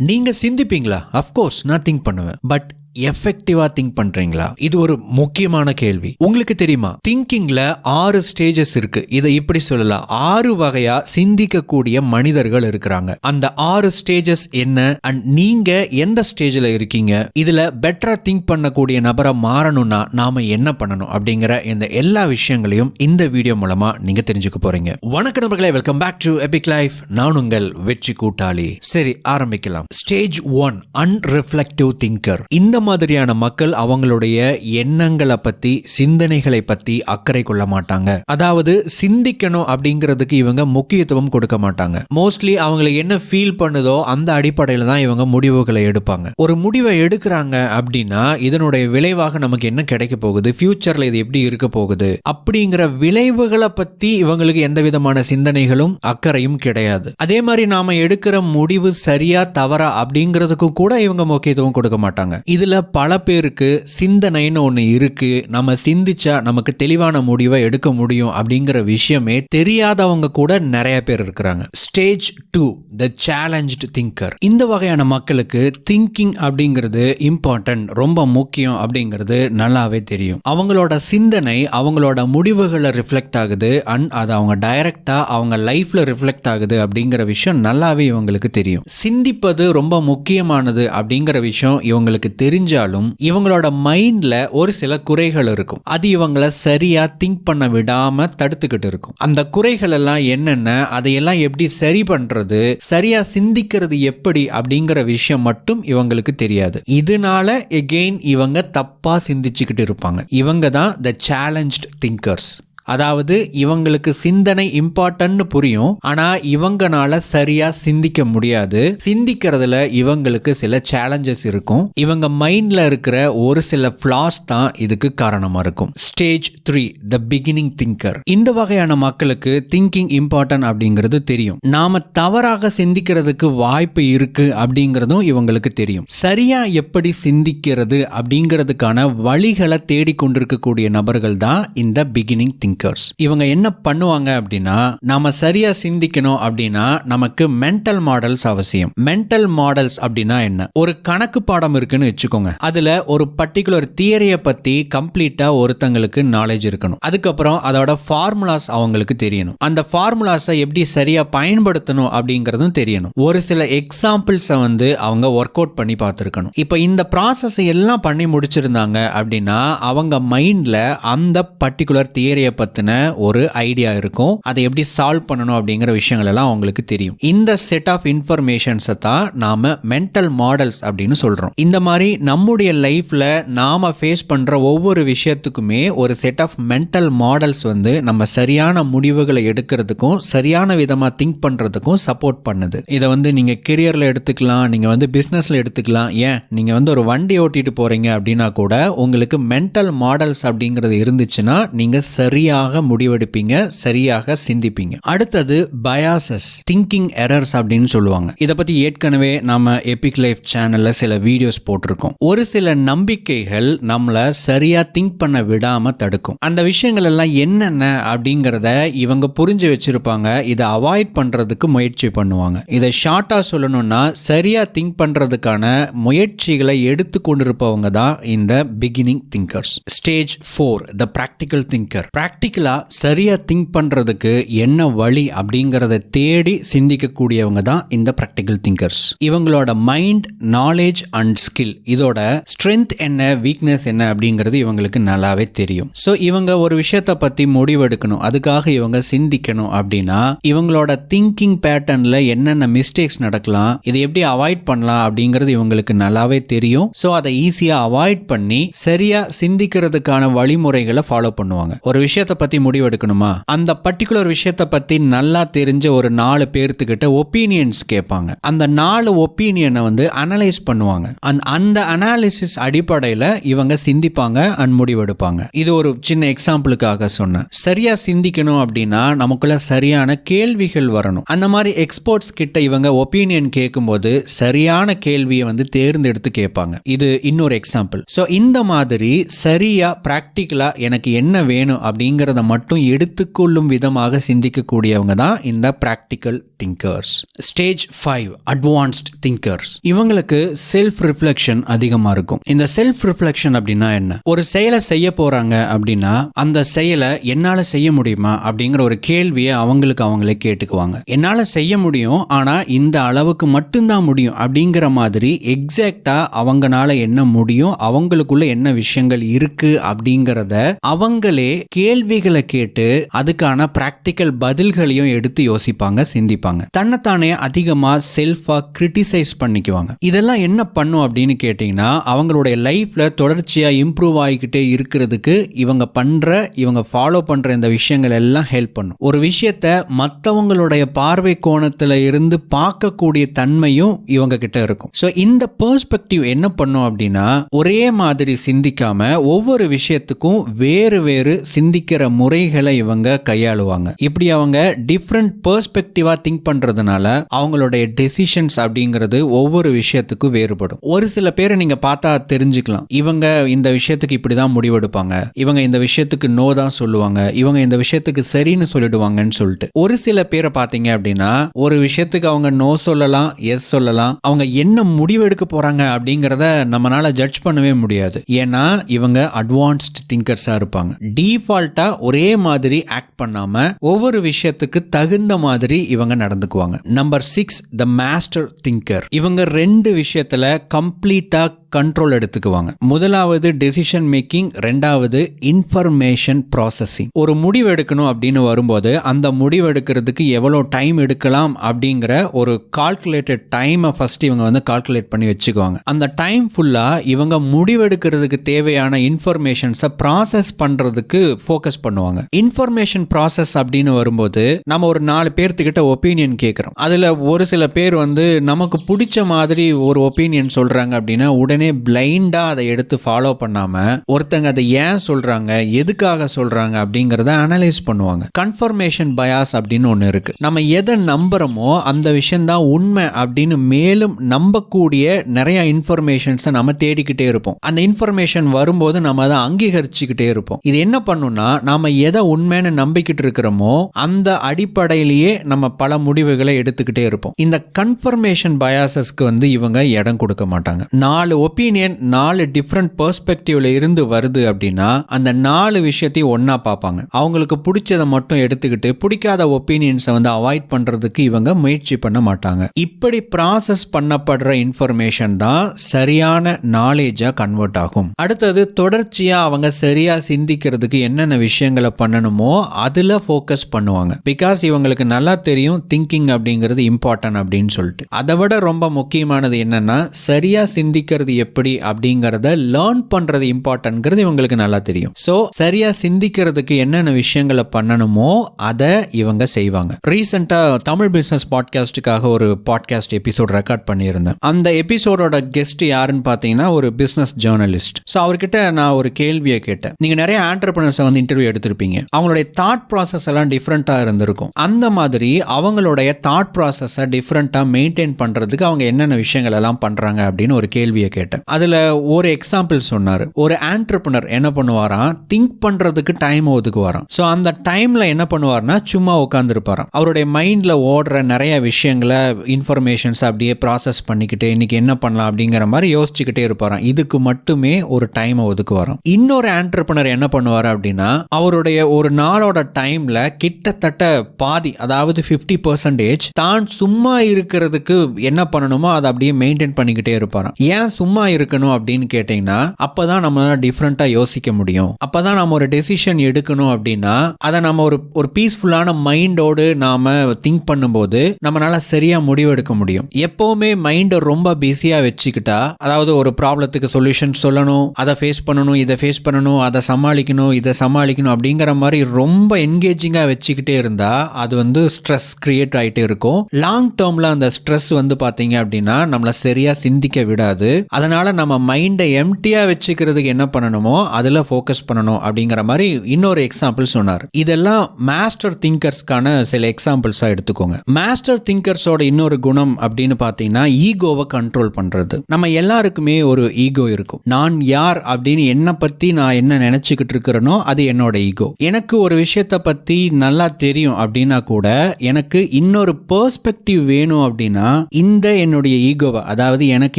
நீங்க சிந்திப்பீங்களா? அஃப்கோர்ஸ் நான் திங்க் பண்ணுவேன். பட் எஃபெக்டிவா திங்க் பண்றீங்களா? இது ஒரு முக்கியமான கேள்வி. உங்களுக்கு தெரியுமா? திங்கிங்ல ஆறு ஸ்டேஜஸ் இருக்கு. இதை இப்படி சொல்லலாம். ஆறு வகையா சிந்திக்கக்கூடிய மனிதர்கள் இருக்கிறாங்க. அந்த ஆறு ஸ்டேஜஸ் என்ன? அண்ட் நீங்க எந்த ஸ்டேஜ்ல இருக்கீங்க? இதுல பெட்டரா திங்க் பண்ணக்கூடிய நபரை மாறணும்னா நாம என்ன பண்ணணும்? அப்படிங்கிற இந்த எல்லா விஷயங்களையும் இந்த வீடியோ மூலமா நீங்க தெரிஞ்சுக்க போறீங்க. வணக்க நபர்களே welcome back to Epic Life நான் உங்கள் வெற்றி கூட்டாளி. சரி ஆரம்பிக்கலாம். ஸ்டேஜ் ஒன் அன்ரிஃப்ளெக்டிவ் திங்கர் இந்த மாதிரியான மக்கள் அவங்களுடைய எண்ணங்களை பத்தி சிந்தனைகளை பத்தி அக்கறை கொள்ள மாட்டாங்க. அதாவது சிந்திக்கணும் அப்படிங்கிறதுக்கு இவங்க முக்கியத்துவம் கொடுக்க மாட்டாங்க. மோஸ்ட்லி அவங்களுக்கு என்ன ஃபீல் பண்ணுதோ அந்த அடிப்படையில் தான் இவங்க முடிவுகளை எடுப்பாங்க. ஒரு முடிவை எடுக்கிறாங்க அப்படின்னா இதனுடைய விளைவாக நமக்கு என்ன கிடைக்க போகுது? ஃபியூச்சர்ல இது எப்படி இருக்க போகுது? அப்படிங்கிற விளைவுகளை பத்தி இவங்களுக்கு எந்த விதமான சிந்தனைகளும் அக்கறையும் கிடையாது. அதே மாதிரி நாம எடுக்கிற முடிவு சரியா தவறா அப்படிங்கிறதுக்கு கூட இவங்க முக்கியத்துவம் கொடுக்க மாட்டாங்க. இதுல பல பேருக்கு சிந்தனைன்னு ஒன்று இருக்குது நம்ம சிந்திச்சா நமக்கு தெளிவான முடிவை எடுக்க முடியும் அப்படிங்கிற விஷயமே தெரியாதவங்க கூட நிறைய பேர் இருக்கிறாங்க. Stage two the challenge thinker இந்த வகையான மக்களுக்கு திங்கிங் அப்படிங்கிறது இம்பார்ட்டன்ட் ரொம்ப முக்கியம் அப்படிங்கிறது நல்லாவே தெரியும். அவங்களோட சிந்தனை அவங்களோட முடிவுகளை ரிஃப்ளெக்ட் ஆகுது. அண்ட் அது அவங்க டைரக்டாக அவங்க லைஃப்பில் ரிஃப்ளெக்ட் ஆகுது அப்படிங்கிற விஷயம் நல்லாவே இவங்களுக்கு தெரியும். சிந்திப்பது ரொம்ப முக்கியமானது அப்படிங்கிற விஷயம் இவங்களுக்கு தெரிஞ்சாலும் இவங்களோட மைண்ட்ல ஒரு சில குறைகள் இருக்கும். அது இவங்களை சரியா திங்க் பண்ண விடாம தடுத்துக்கிட்டு இருக்கும். அந்த குறைகள் எல்லாம் என்னென்ன அதையெல்லாம் எப்படி சரி பண்றது சரியா சிந்திக்கிறது எப்படி அப்படிங்கிற விஷயம் மட்டும் இவங்களுக்கு தெரியாது. இதனால எகெயின் இவங்க தப்பா சிந்திச்சுக்கிட்டு இருப்பாங்க. இவங்க தான் த சேலஞ்ச்ட் திங்கர்ஸ் அதாவது இவங்களுக்கு சிந்தனை இம்பார்ட்டன்ட்னு புரியும். ஆனா இவங்கனால சரியா சிந்திக்க முடியாது. சிந்திக்கிறதுல இவங்களுக்கு சில சேலஞ்சஸ் இருக்கும். இவங்க மைண்ட்ல இருக்கிற ஒரு சில ஃபிளாஸ் தான் இதுக்கு காரணமா இருக்கும். Stage three the beginning thinker இந்த வகையான மக்களுக்கு திங்கிங் இம்பார்ட்டன்ட் அப்படிங்கிறது தெரியும். நாம தவறாக சிந்திக்கிறதுக்கு வாய்ப்பு இருக்கு அப்படிங்கிறதும் இவங்களுக்கு தெரியும். சரியா எப்படி சிந்திக்கிறது அப்படிங்கிறதுக்கான வழிகளை தேடிக்கொண்டிருக்கக்கூடிய நபர்கள் தான் இந்த பிகினிங் திங்கர்ஸ் இவங்க என்ன பண்ணுவாங்க அப்படின்னா நாம சரியா சிந்திக்கணும் அப்படின்னா நமக்கு மென்டல் மாடல்ஸ் அவசியம். மென்டல் மாடல்ஸ் அப்படின்னா என்ன? ஒரு கணக்கு பாடம் இருக்குன்னு வச்சுக்கோங்க. அதுல ஒரு பர்டிகுலர் தியரியை பத்தி கம்ப்ளீட்டா ஒருத்தங்களுக்கு நாலேஜ் இருக்கணும். அதுக்கப்புறம் அதோட ஃபார்முலாஸ் அவங்களுக்கு தெரியணும். அந்த ஃபார்முலாஸை எப்படி சரியா பயன்படுத்தணும் அப்படிங்கறதும் தெரியணும். ஒரு சில எக்ஸாம்பிள்ஸை வந்து அவங்க ஒர்க் அவுட் பண்ணி பார்த்துருக்கணும். இப்போ இந்த ப்ராசஸ் எல்லாம் பண்ணி முடிச்சிருந்தாங்க அப்படின்னா அவங்க மைண்ட்ல அந்த பர்டிகுலர் தியரியை பற்றின ஒரு ஐடியா இருக்கும். அதை எப்படி சால்வ் பண்ணணும் அப்படிங்கிற விஷயங்கள் எல்லாம் அவங்களுக்கு தெரியும். இந்த செட் ஆஃப் இன்ஃபர்மேஷன்ஸை தான் நாம மென்டல் மாடல்ஸ் அப்படின்னு சொல்கிறோம் இந்த மாதிரி நம்முடைய லைஃப்பில் நாம ஃபேஸ் பண்ணுற ஒவ்வொரு விஷயத்துக்குமே ஒரு செட் ஆஃப் மென்டல் மாடல்ஸ் வந்து நம்ம சரியான முடிவுகளை எடுக்கிறதுக்கும் சரியான விதமாக திங்க் பண்ணுறதுக்கும் சப்போர்ட் பண்ணுது. இதை வந்து நீங்கள் கெரியரில் எடுத்துக்கலாம் நீங்கள் வந்து பிஸ்னஸில் எடுத்துக்கலாம். ஏன்? நீங்கள் வந்து ஒரு வண்டி ஓட்டிட்டு போகிறீங்க அப்படின்னா கூட உங்களுக்கு மென்டல் மாடல்ஸ் அப்படிங்கிறது இருந்துச்சுன்னா நீங்கள் சரியாக முடிவெடுப்பீங்க சரியாக சிந்திப்பீங்க. அடுத்தது பயாசஸ் திங்கிங் எரர்ஸ் அப்படின்னு சொல்லுவாங்க. இதை பத்தி ஏற்கனவே நம்ம எபிக் லைஃப் சேனல்ல சில வீடியோஸ் போட்டிருக்கோம். ஒரு சில நம்பிக்கைகள் நம்மள சரியா திங்க் பண்ண விடாம தடுக்கும். அந்த விஷயங்கள் எல்லாம் என்னென்ன அப்படிங்கிறத இவங்க புரிஞ்சு வச்சிருப்பாங்க. இதை அவாய்ட் பண்றதுக்கு முயற்சி பண்ணுவாங்க. இதை ஷார்ட்டா சொல்லணும்னா சரியா திங்க் பண்றதுக்கான முயற்சிகளை எடுத்து கொண்டிருப்பவங்க தான் இந்த beginning thinkers stage four the practical thinker ப்ராக்டிக்கலாக சரியாக திங்க் பண்ணுறதுக்கு என்ன வழி அப்படிங்கிறத தேடி சிந்திக்கக்கூடியவங்க தான் இந்த ப்ராக்டிக்கல் திங்கர்ஸ் இவங்களோட மைண்ட் நாலேஜ் அண்ட் ஸ்கில் இதோட ஸ்ட்ரென்த் என்ன வீக்னஸ் என்ன அப்படிங்கிறது இவங்களுக்கு நல்லாவே தெரியும். ஸோ இவங்க ஒரு விஷயத்தை பற்றி முடிவெடுக்கணும். அதுக்காக இவங்க சிந்திக்கணும் அப்படின்னா இவங்களோட திங்கிங் பேட்டர்னில் என்னென்ன மிஸ்டேக்ஸ் நடக்கலாம் இதை எப்படி அவாய்ட் பண்ணலாம் அப்படிங்கிறது இவங்களுக்கு நல்லாவே தெரியும். ஸோ அதை ஈஸியாக அவாய்ட் பண்ணி சரியாக சிந்திக்கிறதுக்கான வழிமுறைகளை ஃபாலோ பண்ணுவாங்க. ஒரு விஷயத்தை பத்தி முடிவெடுக்கணுமா? அந்த பர்டிகுலர் விஷயத்தை பத்தி நல்லா தெரிஞ்ச ஒரு நாலு பேர்த்துக்கிட்ட ஒப்பீனியன்ஸ் கேட்பாங்க. அந்த நாலு ஒப்பீனியனை வந்து அனலைஸ் பண்ணுவாங்க. அண்ட் அந்த அனாலிசிஸ் அடிப்படையில் இவங்க சிந்திப்பாங்க அண்ட் முடிவெடுப்பாங்க. இது ஒரு சின்ன எக்ஸாம்பிளுக்காக சொன்னேன். சரியா சிந்திக்கணும் அப்படின்னா நமக்குள்ள சரியான கேள்விகள் வரணும். அந்த மாதிரி எக்ஸ்போர்ட்ஸ் கிட்ட இவங்க ஒப்பீனியன் கேட்கும்போது சரியான கேள்வியை வந்து தேர்ந்தெடுத்து கேட்பாங்க. இது இன்னொரு எக்ஸாம்பிள் ஸோ இந்த மாதிரி சரியா ப்ராக்டிக்கலா எனக்கு என்ன வேணும் அப்படிங்கிற அப்படிங்கிறத மட்டும் எடுத்துக்கொள்ளும் விதமாக சிந்திக்கக்கூடியவங்க தான் இந்த practical thinkers stage five advanced thinkers இவங்களுக்கு செல்ஃப் ரிஃப்ளெக்ஷன் அதிகமாக இருக்கும். இந்த செல்ஃப் ரிஃப்ளெக்ஷன் அப்படின்னா என்ன? ஒரு செயலை செய்ய போறாங்க அப்படின்னா அந்த செயலை என்னால் செய்ய முடியுமா அப்படிங்கிற ஒரு கேள்வியை அவங்களுக்கு அவங்களே கேட்டுக்குவாங்க. என்னால் செய்ய முடியும் ஆனால் இந்த அளவுக்கு மட்டும்தான் முடியும் அப்படிங்கிற மாதிரி எக்ஸாக்டா அவங்களால என்ன முடியும் அவங்களுக்குள்ள என்ன விஷயங்கள் இருக்கு அப்படிங்கிறத அவங்களே கேள்வி கேள்விகளை கேட்டு அதுக்கான பிராக்டிக்கல் பதில்களையும் எடுத்து யோசிப்பாங்க சிந்திப்பாங்க. தன்னைத்தானே அதிகமா செல்ஃபா கிரிட்டிசைஸ் பண்ணிக்குவாங்க. இதெல்லாம் என்ன பண்ணும் அப்படின்னு கேட்டிங்கன்னா அவங்களுடைய லைஃப்ல தொடர்ச்சியா இம்ப்ரூவ் ஆகிக்கிட்டே இருக்கிறதுக்கு இவங்க பண்ற இவங்க ஃபாலோ பண்ற இந்த விஷயங்கள் எல்லாம் ஹெல்ப் பண்ணும். ஒரு விஷயத்த மற்றவங்களுடைய பார்வை கோணத்துல இருந்து பார்க்கக்கூடிய தன்மையும் இவங்க கிட்ட இருக்கும். ஸோ இந்த பெர்ஸ்பெக்டிவ் என்ன பண்ணும் அப்படின்னா ஒரே மாதிரி சிந்திக்காம ஒவ்வொரு விஷயத்துக்கும் வேறு வேறு சிந்திக்கிற முறைகளை இவங்க கையாளுவாங்க. இப்படி அவங்க டிஃப்ரெண்ட் பெர்ஸ்பெக்டிவா திங்க் பண்றதுனால அவங்களுடைய டெசிஷன்ஸ் அப்படிங்கிறது ஒவ்வொரு விஷயத்துக்கும் வேறுபடும். ஒரு சில பேரை நீங்க பார்த்தா தெரிஞ்சுக்கலாம். இவங்க இந்த விஷயத்துக்கு இப்படிதான் முடிவெடுப்பாங்க. இவங்க இந்த விஷயத்துக்கு நோ தான் சொல்லுவாங்க. இவங்க இந்த விஷயத்துக்கு சரின்னு சொல்லிடுவாங்கன்னு சொல்லிட்டு. ஒரு சில பேரை பார்த்தீங்க அப்படின்னா ஒரு விஷயத்துக்கு அவங்க நோ சொல்லலாம் எஸ் சொல்லலாம். அவங்க என்ன முடிவெடுக்க போறாங்க அப்படிங்கிறத நம்மளால ஜட்ஜ் பண்ணவே முடியாது. ஏன்னா இவங்க அட்வான்ஸ்ட் திங்கர்ஸா இருப்பாங்க. டிஃபால்ட்டா ஒரே மாதிரி ஆக்ட் பண்ணாம ஒவ்வொரு விஷயத்துக்கு தகுந்த மாதிரி இவங்க நடந்துக்குவாங்க. Number six the master thinker இவங்க ரெண்டு விஷயத்துல கம்ப்ளீட்டா கண்ட்ரோல் எடுத்துக்குவாங்க. முதலாவது டெசிஷன் மேக்கிங் ரெண்டாவது இன்ஃபர்மேஷன் ப்ராசஸிங் ஒரு முடிவு எடுக்கணும் அப்படின்னு வரும்போது அந்த முடிவு எடுக்கிறதுக்கு எவ்வளோ டைம் எடுக்கலாம் அப்படிங்கிற ஒரு கால்குலேட்டட் டைமை ஃபர்ஸ்ட் இவங்க வந்து கால்குலேட் பண்ணி வச்சுக்குவாங்க. அந்த டைம் ஃபுல்லாக இவங்க முடிவெடுக்கிறதுக்கு தேவையான இன்ஃபர்மேஷன்ஸை ப்ராசஸ் பண்ணுறதுக்கு ஃபோக்கஸ் பண்ணுவாங்க. இன்ஃபர்மேஷன் ப்ராசஸ் அப்படின்னு வரும்போது நம்ம ஒரு நாலு பேர்த்துக்கிட்ட ஒப்பீனியன் கேட்குறோம் அதில் ஒரு சில பேர் வந்து நமக்கு பிடிச்ச மாதிரி ஒரு ஒப்பீனியன் சொல்கிறாங்க அப்படின்னா உடனே பிளைண்டாக அதை எடுத்து ஃபாலோ பண்ணாமல் ஒருத்தங்க அதை ஏன் சொல்கிறாங்க எதுக்காக சொல்கிறாங்க அப்படிங்கிறத அனலைஸ் பண்ணுவாங்க. கன்ஃபர்மேஷன் பயாஸ் அப்படின்னு ஒன்று இருக்குது நம்ம எதை நம்புகிறோமோ அந்த விஷயந்தான் உண்மை அப்படின்னு மேலும் நம்பக்கூடிய நிறைய இன்ஃபர்மேஷன்ஸை நம்ம தேடிக்கிட்டே இருப்போம். அந்த இன்ஃபர்மேஷன் வரும்போது நம்ம அதை அங்கீகரிச்சுக்கிட்டே இருப்போம். இது என்ன பண்ணுன்னா நாம எதை உண்மைன்னு நம்பிக்கிட்டு இருக்கிறோமோ அந்த அடிப்படையிலேயே நம்ம பல முடிவுகளை எடுத்துக்கிட்டே இருப்போம். இந்த கன்ஃபர்மேஷன் பயாசஸ்க்கு வந்து இவங்க இடம் கொடுக்க மாட்டாங்க. நாலு ஒப்பீனியன் நாலு டிஃப்ரெண்ட் பெர்ஸ்பெக்டிவ்ல இருந்து வருது அப்படின்னா அந்த நாலு விஷயத்தையும் ஒன்றா பார்ப்பாங்க. அவங்களுக்கு பிடிச்சதை மட்டும் எடுத்துக்கிட்டு பிடிக்காத ஒப்பீனியன்ஸை வந்து அவாய்ட் பண்றதுக்கு இவங்க முயற்சி பண்ண மாட்டாங்க. இப்படி ப்ராசஸ் பண்ணப்படுற இன்ஃபர்மேஷன் தான் சரியான நாலேஜா கன்வெர்ட் ஆகும். அடுத்தது தொடர்ச்சியா அவங்க சரியா சிந்திக்கிறதுக்கு என்னென்ன விஷயங்களை பண்ணணுமோ அதுல ஃபோக்கஸ் பண்ணுவாங்க. பிகாஸ் இவங்களுக்கு நல்லா தெரியும் திங்கிங் அப்படிங்கிறது இம்பார்ட்டன்ட் அப்படின்னு சொல்லிட்டு. அதை விட ரொம்ப முக்கியமானது என்னன்னா சரியா சிந்திக்கிறது எப்படி அப்படிங்கிறத லேர்ன் பண்றது இம்பார்ட்டன்ட்ங்கிறது இவங்களுக்கு நல்லா தெரியும். ஸோ சரியா சிந்திக்கிறதுக்கு என்னென்ன விஷயங்களை பண்ணணுமோ அதை இவங்க செய்வாங்க. ரீசெண்டா தமிழ் பிசினஸ் பாட்காஸ்டுக்காக ஒரு பாட்காஸ்ட் எபிசோட் ரெக்கார்ட் பண்ணியிருந்தேன். அந்த எபிசோடோட கெஸ்ட் யாருன்னு பார்த்தீங்கன்னா ஒரு பிசினஸ் ஜேர்னலிஸ்ட் ஸோ அவர்கிட்ட நான் ஒரு கேள்வியை கேட்டேன். நீங்க நிறைய ஆண்டர்பிரினர்ஸை வந்து இன்டர்வியூ எடுத்திருப்பீங்க. அவங்களுடைய தாட் ப்ராசஸ் எல்லாம் டிஃப்ரெண்ட்டாக இருந்திருக்கும். அந்த மாதிரி அவங்களுடைய தாட் ப்ராசஸை டிஃப்ரெண்ட்டாக மெயின்டைன் பண்ணுறதுக்கு அவங்க என்னென்ன விஷயங்கள் எல்லாம் பண்ணுறாங்க அப்படின்னு ஒரு கேள்வியை கேட்டேன். அதில் ஒரு எக்ஸாம்பிள் சொன்னார். ஒரு ஆண்டர்பனர் என்ன பண்ணுவாராம்? திங்க் பண்ணுறதுக்கு டைம் ஒதுக்குவாராம். ஸோ அந்த டைமில் என்ன பண்ணுவார்னா சும்மா உட்காந்துருப்பாராம் அவருடைய மைண்டில் ஓடுற நிறைய விஷயங்களை இன்ஃபர்மேஷன்ஸ் அப்படியே ப்ராசஸ் பண்ணிக்கிட்டு இன்னைக்கு என்ன பண்ணலாம் அப்படிங்கிற மாதிரி யோசிச்சுக்கிட்டே இருப்பாராம். இதுக்கு மட்டுமே ஒரு டைமை ஒதுக்குவாராம். இன்னொரு ஆண்டர்பனர் என்ன பண்ணுவார் அப்படின்னா அவருடைய ஒரு நாளோட டைம்ல கிட்டத்தட்ட பாதி அதாவது ஃபிஃப்டி பர்சன்டேஜ் தான் சும்மா இருக்கிறதுக்கு என்ன பண்ணணுமோ அதை அப்படியே மெயின்டைன் பண்ணிக்கிட்டே இருப்பாராம். ஏன் சும்மா இருக்கணும் அப்படின்னு கேட்டிங்கன்னா அப்பதான் நம்மளால டிஃப்ரெண்ட்டாக யோசிக்க முடியும். அப்பதான் நம்ம ஒரு டெசிஷன் எடுக்கணும் அப்படின்னா அதை நம்ம ஒரு ஒரு பீஸ்ஃபுல்லான மைண்டோடு நாம திங்க் பண்ணும்போது நம்மளால சரியா முடிவெடுக்க முடியும். எப்பவுமே மைண்டை ரொம்ப பிஸியா வச்சுக்கிட்டா அதாவது ஒரு ப்ராப்ளத்துக்கு சொல்யூஷன் சொல்லணும் அதை ஃபேஸ் பண்ணணும் இதை ஃபேஸ் பண்ணணும் அதை சமாளிக்கணும் இதை சமாளிக்கணும் அப்படிங்கிற மாதிரி ரொம்ப என்கேஜிங்காக வச்சுக்கிட்டே இருந்தா அது வந்து ஸ்ட்ரெஸ் கிரியேட் ஆகிட்டே இருக்கும். லாங் டேர்மில் அந்த ஸ்ட்ரெஸ் வந்து பார்த்தீங்க அப்படின்னா நம்மளை சரியாக சிந்திக்க விடாது. அதனால அதனால் நம்ம மைண்டை எம்டியாக வச்சுக்கிறதுக்கு என்ன பண்ணணுமோ அதில் ஃபோக்கஸ் பண்ணணும் அப்படிங்கிற மாதிரி இன்னொரு எக்ஸாம்பிள் சொன்னார். இதெல்லாம் மாஸ்டர் திங்கர்ஸ்க்கான சில எக்ஸாம்பிள்ஸாக எடுத்துக்கோங்க. மாஸ்டர் திங்கர்ஸோட இன்னொரு குணம் அப்படின்னு பார்த்தீங்கன்னா ஈகோவை கண்ட்ரோல் பண்ணுறது நம்ம எல்லாருக்குமே ஒரு ஈகோ இருக்கும். நான் யார் அப்படின்னு என்னை பற்றி நான் என்ன நினச்சிக்கிட்டு இருக்கிறேனோ அது என்னோட ஈகோ எனக்கு ஒரு விஷயத்தை பற்றி நல்லா தெரியும் அப்படின்னா கூட எனக்கு இன்னொரு பெர்ஸ்பெக்டிவ் வேணும் அப்படின்னா இந்த என்னுடைய ஈகோவை அதாவது எனக்கு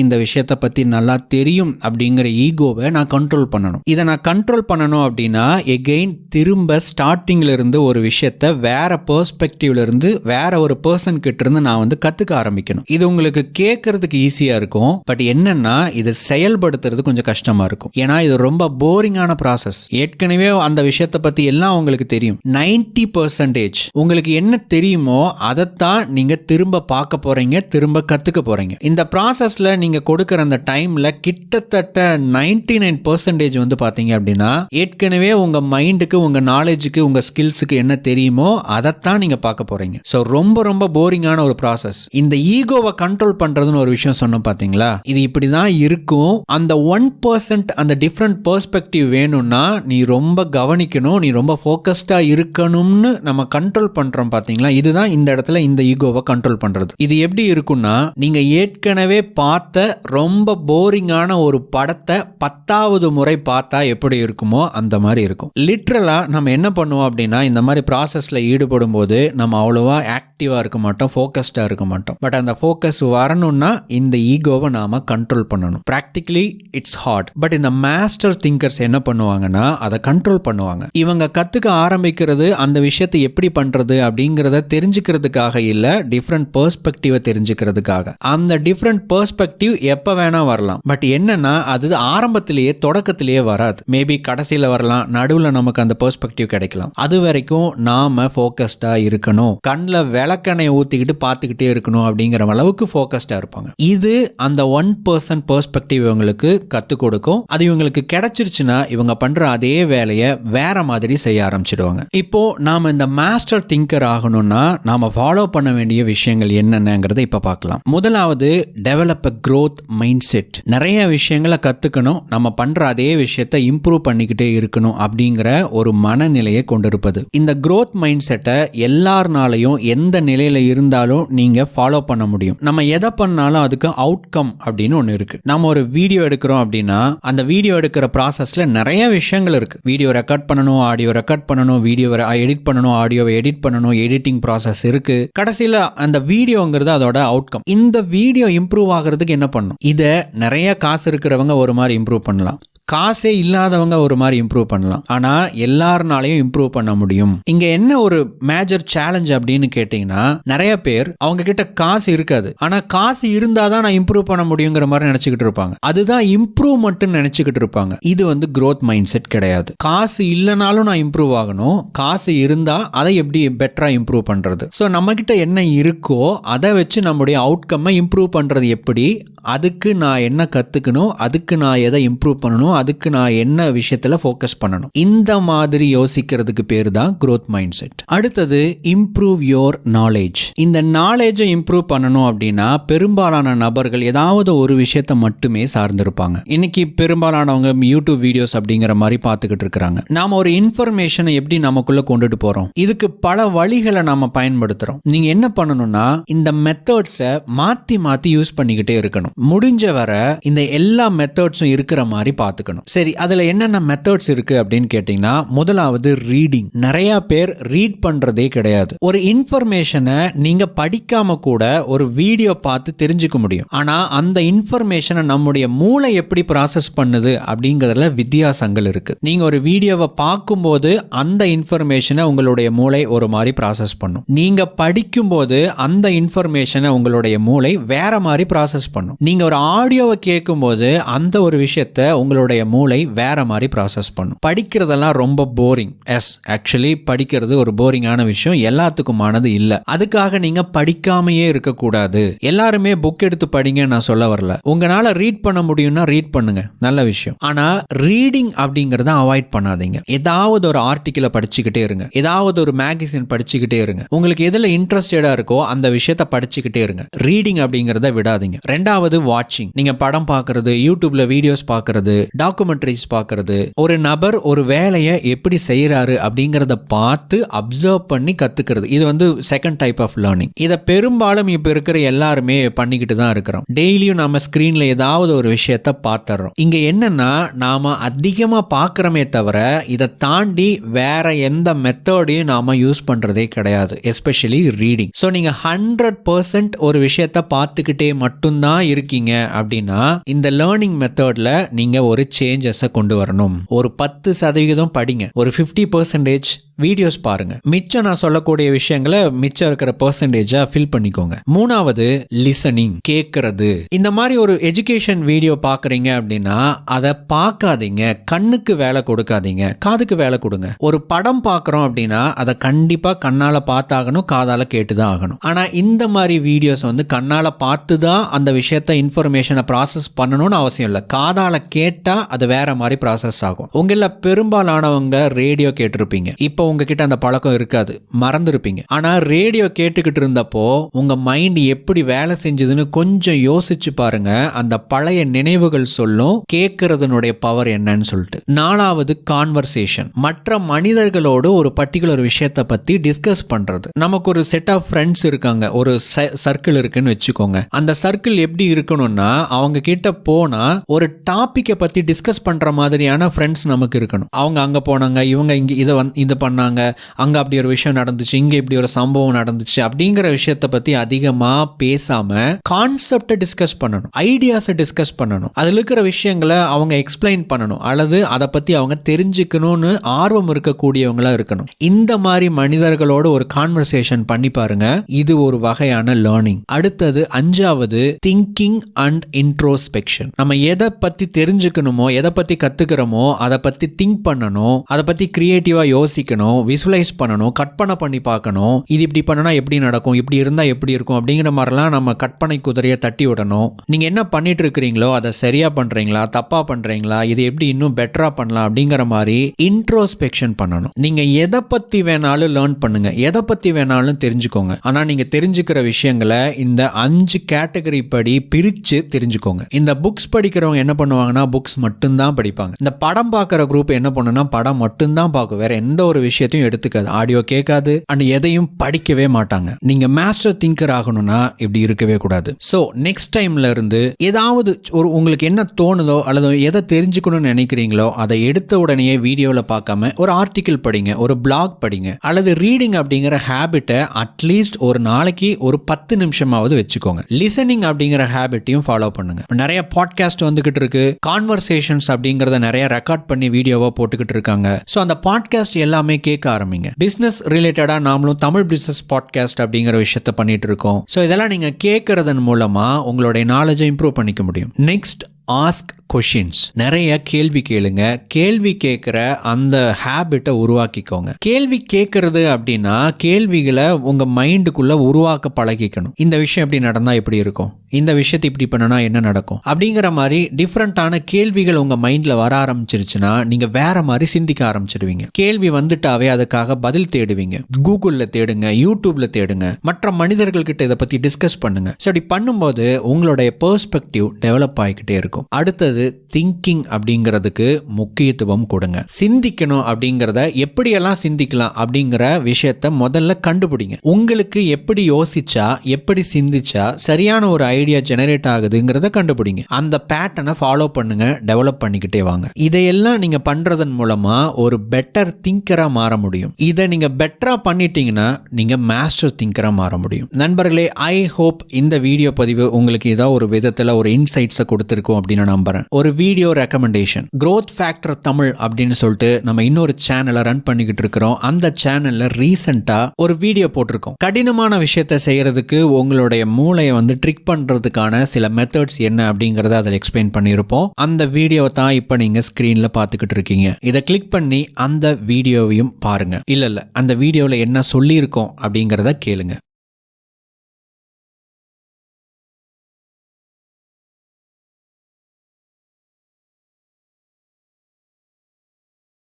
இந்த விஷயத்தை பற்றி நல்லா தெரியும் அப்படிங்கிற ஈகோவை நான் கண்ட்ரோல் பண்ணணும். இதை நான் கண்ட்ரோல் பண்ணணும் அப்படின்னா எகெயின் திரும்ப ஸ்டார்டிங்ல இருந்து ஒரு விஷயத்த வேற பெர்ஸ்பெக்டிவ்ல இருந்து வேற ஒரு பர்சன் கிட்ட இருந்து நான் வந்து கற்றுக்க ஆரம்பிக்கணும். இது உங்களுக்கு கேட்கறதுக்கு ஈஸியாக இருக்கும். பட் என்னன்னா இதை செயல்படுத்துறது கொஞ்சம் கஷ்டமாக இருக்கும். ஏன்னா இது ரொம்ப போரிங்கான ப்ராசஸ் ஏற்கனவே அந்த விஷயத்தை பற்றி எல்லாம் உங்களுக்கு தெரியும். 90% பர்சன்டேஜ் உங்களுக்கு என்ன தெரியுமோ அதைத்தான் நீங்கள் திரும்ப பார்க்க போகிறீங்க திரும்ப கற்றுக்க போகிறீங்க இந்த ப்ராசஸில் நீங்கள் கொடுக்குற அந்த டைம் டைமில் கிட்டத்தட்ட 99% நைன் பர்சன்டேஜ் வந்து பார்த்தீங்க அப்படின்னா ஏற்கனவே உங்கள் மைண்டுக்கு உங்கள் நாலேஜுக்கு உங்கள் ஸ்கில்ஸுக்கு என்ன தெரியுமோ அதைத்தான் நீங்கள் பார்க்க போறீங்க. ஸோ ரொம்ப ரொம்ப போரிங்கான ஒரு ப்ராசஸ் இந்த ஈகோவை கண்ட்ரோல் பண்றதுன்னு ஒரு விஷயம் சொன்னோம் பார்த்தீங்களா இது இப்படி தான் இருக்கும். அந்த ஒன் பர்சன்ட் அந்த டிஃப்ரெண்ட் பர்ஸ்பெக்டிவ் வேணும்னா நீ ரொம்ப கவனிக்கணும் நீ ரொம்ப ஃபோக்கஸ்டாக இருக்கணும்னு நம்ம கண்ட்ரோல் பண்ணுறோம் பார்த்தீங்களா இதுதான் இந்த இடத்துல இந்த ஈகோவை கண்ட்ரோல் பண்ணுறது இது எப்படி இருக்கும்னா நீங்கள் ஏற்கனவே பார்த்த ரொம்ப போரிங்கான ஒரு படத்தை பத்தாவது முறை பார்த்தா எப்படி இருக்குமோ அந்த மாதிரி இருக்கும். லிட்ரலாக நம்ம என்ன பண்ணுவோம் அப்படின்னா இந்த மாதிரி ப்ராசஸில் ஈடுபடும் போது நம்ம அவ்வளோவா ஆக்டிவாக இருக்க மாட்டோம் ஃபோக்கஸ்டாக இருக்க மாட்டோம். பட் அந்த ஃபோக்கஸ் வரணும்னா இந்த ஈகோவை நாம் கண்ட்ரோல் பண்ணணும். ப்ராக்டிக்கலி இட்ஸ் ஹார்ட் பட் இந்த மாஸ்டர் திங்கர்ஸ் என்ன பண்ணுவாங்கன்னா அதை கண்ட்ரோல் பண்ணுவாங்க. இவங்க கற்றுக்க ஆரம்பிக்கிறது அந்த விஷயத்தை எப்படி பண்ணுறது அப்படிங்கிறத தெரிஞ்சுக்கிறதுக்காக இல்லை டிஃப்ரெண்ட் பெர்ஸ்பெக்டிவை தெரிஞ்சுக்கிறதுக்காக. அந்த டிஃப்ரெண்ட் பெர்ஸ்பெக்டிவ் வேணால் வர வரலாம். பட் என்னன்னா அது ஆரம்பத்திலேயே தொடக்கத்திலேயே வராது. மேபி கடைசியில வரலாம். நடுவுல நமக்கு அந்த பெர்ஸ்பெக்டிவ் கிடைக்கலாம். அது வரைக்கும் நாம ஃபோக்கஸ்டா இருக்கணும். கண்ணில் விளக்கெண்ணெய் ஊத்திக்கிட்டு பார்த்துக்கிட்டே இருக்கணும் அப்படிங்கிற அளவுக்கு ஃபோக்கஸ்டாக இருப்பாங்க. இது அந்த ஒன் பர்சன்ட் பெர்ஸ்பெக்டிவ் இவங்களுக்கு கற்றுக் கொடுக்கும். அது இவங்களுக்கு கிடைச்சிருச்சுன்னா இவங்க பண்ற அதே வேலையை வேற மாதிரி செய்ய ஆரம்பிச்சிடுவாங்க. இப்போ நாம இந்த மாஸ்டர் திங்கர் ஆகணும்னா நாம ஃபாலோ பண்ண வேண்டிய விஷயங்கள் என்னென்னங்கிறத இப்போ பார்க்கலாம். முதலாவது develop a growth mindset நிறைய விஷயங்களை கற்றுக்கணும் நம்ம பண்ணுற அதே விஷயத்தை இம்ப்ரூவ் பண்ணிக்கிட்டே இருக்கணும் அப்படிங்கிற ஒரு மனநிலையை கொண்டிருப்பது. இந்த க்ரோத் மைண்ட் செட்டை எல்லாருனாலையும் எந்த நிலையில் இருந்தாலும் நீங்கள் ஃபாலோ பண்ண முடியும். நம்ம எதை பண்ணாலும் அதுக்கு அவுட்கம் அப்படின்னு ஒன்று இருக்குது நம்ம ஒரு வீடியோ எடுக்கிறோம் அப்படின்னா அந்த வீடியோ எடுக்கிற ப்ராசஸில் நிறைய விஷயங்கள் இருக்குது வீடியோ ரெக்கார்ட் பண்ணணும் ஆடியோ ரெக்கார்ட் பண்ணணும் வீடியோவை எடிட் பண்ணணும் ஆடியோவை எடிட் பண்ணணும் எடிட்டிங் ப்ராசஸ் இருக்குது கடைசியில் அந்த வீடியோங்கிறது அதோட அவுட்கம் இந்த வீடியோ இம்ப்ரூவ் ஆகிறதுக்கு என்ன பண்ணும்? இதை நிறைய காசு இருக்கிறவங்க ஒரு மாதிரி இம்ப்ரூவ் பண்ணலாம். காசே இல்லாதவங்க ஒரு மாதிரி இம்ப்ரூவ் பண்ணலாம். ஆனால் எல்லாருனாலையும் இம்ப்ரூவ் பண்ண முடியும். இங்கே என்ன ஒரு மேஜர் சேலஞ்ச் அப்படின்னு கேட்டிங்கன்னா நிறைய பேர் அவங்க கிட்ட காசு இருக்காது. ஆனால் காசு இருந்தால் தான் நான் இம்ப்ரூவ் பண்ண முடியுங்கிற மாதிரி நினச்சிக்கிட்டு இருப்பாங்க. அதுதான் இம்ப்ரூவ்மெண்ட்னு நினச்சிக்கிட்டு இருப்பாங்க. இது வந்து க்ரோத் மைண்ட் செட் கிடையாது. காசு இல்லைனாலும் நான் இம்ப்ரூவ் ஆகணும். காசு இருந்தால் அதை எப்படி பெட்டராக இம்ப்ரூவ் பண்ணுறது ஸோ நம்மக்கிட்ட என்ன இருக்கோ அதை வச்சு நம்முடைய அவுட்கம்மை இம்ப்ரூவ் பண்ணுறது எப்படி? அதுக்கு நான் என்ன கற்றுக்கணும் அதுக்கு நான் எதை இம்ப்ரூவ் பண்ணணும்? அதுக்கு நான் என்ன விஷயத்துல ஃபோக்கஸ் பண்ணணும்? இந்த மாதிரி யோசிக்கிறதுக்கு பேர் தான் க்ரோத் மைண்ட் செட் அடுத்தது இம்ப்ரூவ் யோர் நாலேஜ் இந்த நாலேஜை இம்ப்ரூவ் பண்ணணும் அப்படின்னா பெரும்பாலான நபர்கள் ஏதாவது ஒரு விஷயத்தை மட்டுமே சார்ந்திருப்பாங்க. இன்னைக்கு பெரும்பாலானவங்க யூடியூப் வீடியோஸ் அப்படிங்கிற மாதிரி பார்த்துக்கிட்டு இருக்கிறாங்க. நாம ஒரு இன்ஃபர்மேஷனை எப்படி நமக்குள்ள கொண்டுட்டு போறோம்? இதுக்கு பல வழிகளை நாம பயன்படுத்துறோம். நீங்க என்ன பண்ணணும்னா இந்த மெத்தட்ஸை மாத்தி மாத்தி யூஸ் பண்ணிக்கிட்டே இருக்கணும். முடிஞ்ச வரை இந்த எல்லா மெத்தட்ஸும் இருக்கிற மாதிரி பார்த்துக்கணும். சரி அதுல என்னென்ன மெத்தட்ஸ் இருக்கு அப்படின்னு கேட்டிங்கன்னா முதலாவது ரீடிங் நிறைய பேர் ரீட் பண்றதே கிடையாது. ஒரு இன்ஃபர்மேஷனை நீங்கள் படிக்காம கூட ஒரு வீடியோ பார்த்து தெரிஞ்சுக்க முடியும். ஆனால் அந்த இன்ஃபர்மேஷனை நம்முடைய மூளை எப்படி ப்ராசஸ் பண்ணுது அப்படிங்கிறதுல வித்தியாசங்கள் இருக்கு. நீங்கள் ஒரு வீடியோவை பார்க்கும்போது அந்த இன்ஃபர்மேஷனை உங்களுடைய மூளை ஒரு மாதிரி ப்ராசஸ் பண்ணும். நீங்கள் படிக்கும்போது அந்த இன்ஃபர்மேஷனை உங்களுடைய மூளை வேற மாதிரி ப்ராசஸ் பண்ணும். நீங்கள் ஒரு ஆடியோவை கேட்கும்போது அந்த ஒரு விஷயத்த உங்களுடைய நம்மளுடைய மூளை வேற மாதிரி ப்ராசஸ் பண்ணும். படிக்கிறதெல்லாம் ரொம்ப போரிங் எஸ் ஆக்சுவலி படிக்கிறது ஒரு போரிங்கான விஷயம். எல்லாத்துக்குமானது இல்லை. அதுக்காக நீங்க படிக்காமையே இருக்கக்கூடாது. எல்லாருமே புக் எடுத்து படிங்க நான் சொல்ல வரல. உங்களால ரீட் பண்ண முடியும்னா ரீட் பண்ணுங்க. நல்ல விஷயம். ஆனா ரீடிங் அப்படிங்கறத அவாய்ட் பண்ணாதீங்க. ஏதாவது ஒரு ஆர்டிக்கிளை படிச்சுக்கிட்டே இருங்க. ஏதாவது ஒரு மேகசின் படிச்சுக்கிட்டே இருங்க. உங்களுக்கு எதுல இன்ட்ரெஸ்டடா இருக்கோ அந்த விஷயத்த படிச்சுக்கிட்டே இருங்க. ரீடிங் அப்படிங்கறத விடாதீங்க. ரெண்டாவது வாட்சிங் நீங்க படம் பார்க்கிறது யூடியூப்ல வீடியோஸ் பார்க்கறது டாக்குமெண்ட்ரிஸ் பார்க்குறது ஒரு நபர் ஒரு வேலையை எப்படி செய்கிறாரு அப்படிங்கிறத பார்த்து அப்சர்வ் பண்ணி கற்றுக்கிறது இது வந்து செகண்ட் டைப் ஆஃப் லேர்னிங் இதை பெரும்பாலும் இப்போ இருக்கிற எல்லாருமே பண்ணிக்கிட்டு தான் இருக்கிறோம். டெய்லியும் நம்ம ஸ்க்ரீனில் ஏதாவது ஒரு விஷயத்த பார்த்துறோம் இங்கே என்னென்னா நாம் அதிகமாக பார்க்குறோமே தவிர இதை தாண்டி வேற எந்த மெத்தடையும் நாம் யூஸ் பண்ணுறதே கிடையாது எஸ்பெஷலி ரீடிங் ஸோ நீங்கள் ஹண்ட்ரட் பர்சன்ட் ஒரு விஷயத்த பார்த்துக்கிட்டே மட்டும்தான் இருக்கீங்க அப்படின்னா இந்த லேர்னிங் மெத்தடில் நீங்கள் ஒரு சேஞ்சஸை கொண்டு வரணும். ஒரு பத்து சதவிகிதம் படிங்க. ஒரு ஃபிஃப்டி பர்சன்டேஜ் வீடியோஸ் பாருங்க. மிச்சம் நான் சொல்லக்கூடிய விஷயங்களை மிச்சம் இருக்கிற பர்சன்டேஜா ஃபில் பண்ணிக்கோங்க. மூணாவது லிசனிங் கேட்கறது இந்த மாதிரி ஒரு எஜுகேஷன் வீடியோ பார்க்குறீங்க அப்படின்னா அதை பார்க்காதீங்க கண்ணுக்கு வேலை கொடுக்காதீங்க. காதுக்கு வேலை கொடுங்க. ஒரு படம் பார்க்குறோம் அப்படின்னா அதை கண்டிப்பாக கண்ணால் பார்த்தாகணும் காதால் கேட்டு தான் ஆகணும். ஆனால் இந்த மாதிரி வீடியோஸ் வந்து கண்ணால் பார்த்து தான் அந்த விஷயத்த இன்ஃபர்மேஷனை ப்ராசஸ் பண்ணணும்னு அவசியம் இல்லை. காதால் கேட்டால் அது வேற மாதிரி ப்ராசஸ் ஆகும். உங்களில் பெரும்பாலானவங்க ரேடியோ கேட்டிருப்பீங்க. இப்போ உங்ககிட்ட அந்த பழக்கம் இருக்காது. மறந்துருப்பீங்க. ஆனா ரேடியோ கேட்டுக்கிட்டு இருந்தப்போ உங்க மைண்ட் எப்படி வேலை செஞ்சதுன்னு கொஞ்சம் யோசிச்சு பாருங்க. அந்த பழைய நினைவுகள் சொல்லும் கேட்கறதுனுடைய பவர் என்னன்னு சொல்லிட்டு. நாலாவது கான்வர்சேஷன் மற்ற மனிதர்களோடு ஒரு பர்டிகுலர் விஷயத்தை பத்தி டிஸ்கஸ் பண்றது. நமக்கு ஒரு செட் ஆஃப் ஃப்ரெண்ட்ஸ் இருக்காங்க. ஒரு சர்க்கிள் இருக்குன்னு வச்சுக்கோங்க. அந்த சர்க்கிள் எப்படி இருக்கணும்னா அவங்க கிட்ட போனா ஒரு டாபிக்கை பத்தி டிஸ்கஸ் பண்ற மாதிரியான ஃப்ரெண்ட்ஸ் நமக்கு இருக்கணும். அவங்க அங்க போனாங்க இவங்க இங்க இதை வந்து இது சொன்னாங்க அங்கே அப்படி ஒரு விஷயம் நடந்துச்சு இங்கே இப்படி ஒரு சம்பவம் நடந்துச்சு அப்படிங்கிற விஷயத்த பற்றி அதிகமாக பேசாமல் கான்செப்டை டிஸ்கஸ் பண்ணணும். ஐடியாஸை டிஸ்கஸ் பண்ணணும். அதில் இருக்கிற விஷயங்களை அவங்க எக்ஸ்பிளைன் பண்ணணும். அல்லது அதை பற்றி அவங்க தெரிஞ்சுக்கணும்னு ஆர்வம் இருக்கக்கூடியவங்களாக இருக்கணும். இந்த மாதிரி மனிதர்களோட ஒரு கான்வர்சேஷன் பண்ணி பாருங்க. இது ஒரு வகையான லேர்னிங் அடுத்தது அஞ்சாவது திங்கிங் அண்ட் இன்ட்ரோஸ்பெக்ஷன் நம்ம எதை பற்றி தெரிஞ்சுக்கணுமோ எதை பற்றி கற்றுக்கிறோமோ அதை பற்றி திங்க் பண்ணணும். அதை பற்றி க்ரியேட்டிவாக யோசிக்கணும். விசுவலைஸ் பண்ணணும் கற்பனை பண்ணி பார்க்கணும். இது இப்படி பண்ணனா எப்படி நடக்கும் இப்படி இருந்தா எப்படி இருக்கும் அப்படிங்கிற மாதிரிலாம் நம்ம கற்பனை குதிரையை தட்டி விடணும். நீங்க என்ன பண்ணிட்டு இருக்கிறீங்களோ அதை சரியா பண்றீங்களா தப்பா பண்றீங்களா இது எப்படி இன்னும் பெட்டரா பண்ணலாம் அப்படிங்கிற மாதிரி இன்ட்ரோஸ்பெக்ஷன் பண்ணணும். நீங்க எதை பத்தி வேணாலும் லேர்ன் பண்ணுங்க. எதை பத்தி வேணாலும் தெரிஞ்சுக்கோங்க. ஆனா நீங்க தெரிஞ்சுக்கிற விஷயங்களை இந்த அஞ்சு கேட்டகரி படி பிரிச்சு தெரிஞ்சுக்கோங்க. இந்த புக்ஸ் படிக்கிறவங்க என்ன பண்ணுவாங்கன்னா புக்ஸ் மட்டும்தான் படிப்பாங்க. இந்த படம் பார்க்குற குரூப் என்ன பண்ணுன்னா படம் மட்டும்தான் பார்க்கும். வேற எந்த ஒரு விஷயத்தையும் எடுத்துக்காது. ஆடியோ கேட்காது. அண்ட் எதையும் படிக்கவே மாட்டாங்க. நீங்க மாஸ்டர் திங்கர் ஆகணும்னா இப்படி இருக்கவே கூடாது. ஸோ நெக்ஸ்ட் டைம்ல இருந்து ஏதாவது ஒரு உங்களுக்கு என்ன தோணுதோ அல்லது எதை தெரிஞ்சுக்கணும்னு நினைக்கிறீங்களோ அதை எடுத்த உடனே வீடியோவில் பார்க்காம ஒரு ஆர்டிக்கிள் படிங்க ஒரு பிளாக் படிங்க அல்லது ரீடிங் அப்படிங்கிற ஹேபிட்டை அட்லீஸ்ட் ஒரு நாளைக்கு ஒரு பத்து நிமிஷமாவது வச்சுக்கோங்க. லிசனிங் அப்படிங்கிற ஹேபிட்டையும் ஃபாலோ பண்ணுங்க. நிறைய பாட்காஸ்ட் வந்துகிட்டு இருக்கு. கான்வர்சேஷன்ஸ் அப்படிங்கிறத நிறைய ரெக்கார்ட் பண்ணி வீடியோவாக போட்டுக்கிட்டு இருக்காங்க. ஸோ அந்த பாட்காஸ்ட் எல்லாமே கேட்க ஆரம்பிங்க. பிசினஸ் ரிலேட்டடா நாமளும் தமிழ் பிசினஸ் பாட்காஸ்ட் அப்படிங்கிற விஷயத்த பண்ணிட்டு இருக்கோம். ஸோ இதெல்லாம் நீங்க கேட்கறதன் மூலமா உங்களுடைய நாலேஜை இம்ப்ரூவ் பண்ணிக்க முடியும். நெக்ஸ்ட் ஆஸ்க் கொஷின்ஸ் நிறைய கேள்வி கேளுங்க. கேள்வி கேட்குற அந்த ஹேபிட்டை உருவாக்கிக்கோங்க. கேள்வி கேட்கறது அப்படின்னா கேள்விகளை உங்கள் மைண்டுக்குள்ளே உருவாக்க பழகிக்கணும். இந்த விஷயம் எப்படி நடந்தால் எப்படி இருக்கும். இந்த விஷயத்தை இப்படி பண்ணனா என்ன நடக்கும்? அப்படிங்கிற மாதிரி டிஃப்ரெண்ட்டான கேள்விகள் உங்கள் மைண்டில் வர ஆரம்பிச்சிருச்சுன்னா நீங்கள் வேற மாதிரி சிந்திக்க ஆரம்பிச்சிடுவீங்க கேள்வி வந்துட்டாவே அதுக்காக பதில் தேடுவீங்க. கூகுளில் தேடுங்க யூடியூப்ல தேடுங்க. மற்ற மனிதர்கள்கிட்ட இதை பற்றி டிஸ்கஸ் பண்ணுங்க. ஸோ அப்படி பண்ணும்போது உங்களுடைய பெர்ஸ்பெக்டிவ் டெவலப் ஆகிக்கிட்டே இருக்கும். அடுத்தது திங்கிங் அப்படிங்கிறதுக்கு முக்கியத்துவம் கொடுங்க. சிந்திக்கணும் அப்படிங்கிறத எப்படியெல்லாம் சிந்திக்கலாம் அப்படிங்கிற விஷயத்த முதல்ல கண்டுபிடிங்க. உங்களுக்கு எப்படி யோசிச்சா எப்படி சிந்திச்சா சரியான ஒரு ஐடியா ஜெனரேட் ஆகுதுங்கிறத கண்டுபிடிங்க. அந்த பேட்டர்னை ஃபாலோ பண்ணுங்க டெவலப் பண்ணிக்கிட்டே வாங்க. இதையெல்லாம் நீங்க பண்றதன் மூலமா ஒரு பெட்டர் திங்கரா மாற முடியும். இதை நீங்க பெட்டரா பண்ணிட்டீங்கன்னா நீங்க மாஸ்டர் திங்கரா மாற முடியும். நண்பர்களே ஐ ஹோப் இந்த வீடியோ பதிவு உங்களுக்கு ஏதாவது ஒரு விதத்தில் ஒரு இன்சைட்ஸை கொடுத்துருக்கும் அப்படின்னு நம்புறேன். ஒரு video recommendation growth factor Tamil அப்படின்னு சொல்லிட்டு நம்ம இன்னொரு சேனலை ரன் பண்ணிக்கிட்டு இருக்கிறோம். அந்த சேனல்ல ரீசெண்டா ஒரு வீடியோ போட்டிருக்கோம். கடினமான விஷயத்தை செய்யறதுக்கு உங்களுடைய மூளையை வந்து ட்ரிக் பண்றதுக்கான சில மெத்தட்ஸ் என்ன அப்படிங்கறத அதில் எக்ஸ்பிளைன் பண்ணியிருப்போம். அந்த வீடியோவை தான் இப்போ நீங்க ஸ்கிரீன்ல பார்த்துக்கிட்டு இருக்கீங்க. இதை கிளிக் பண்ணி அந்த வீடியோவையும் பாருங்க. இல்ல இல்ல அந்த வீடியோவில் என்ன சொல்லியிருக்கோம் அப்படிங்கிறத கேளுங்க.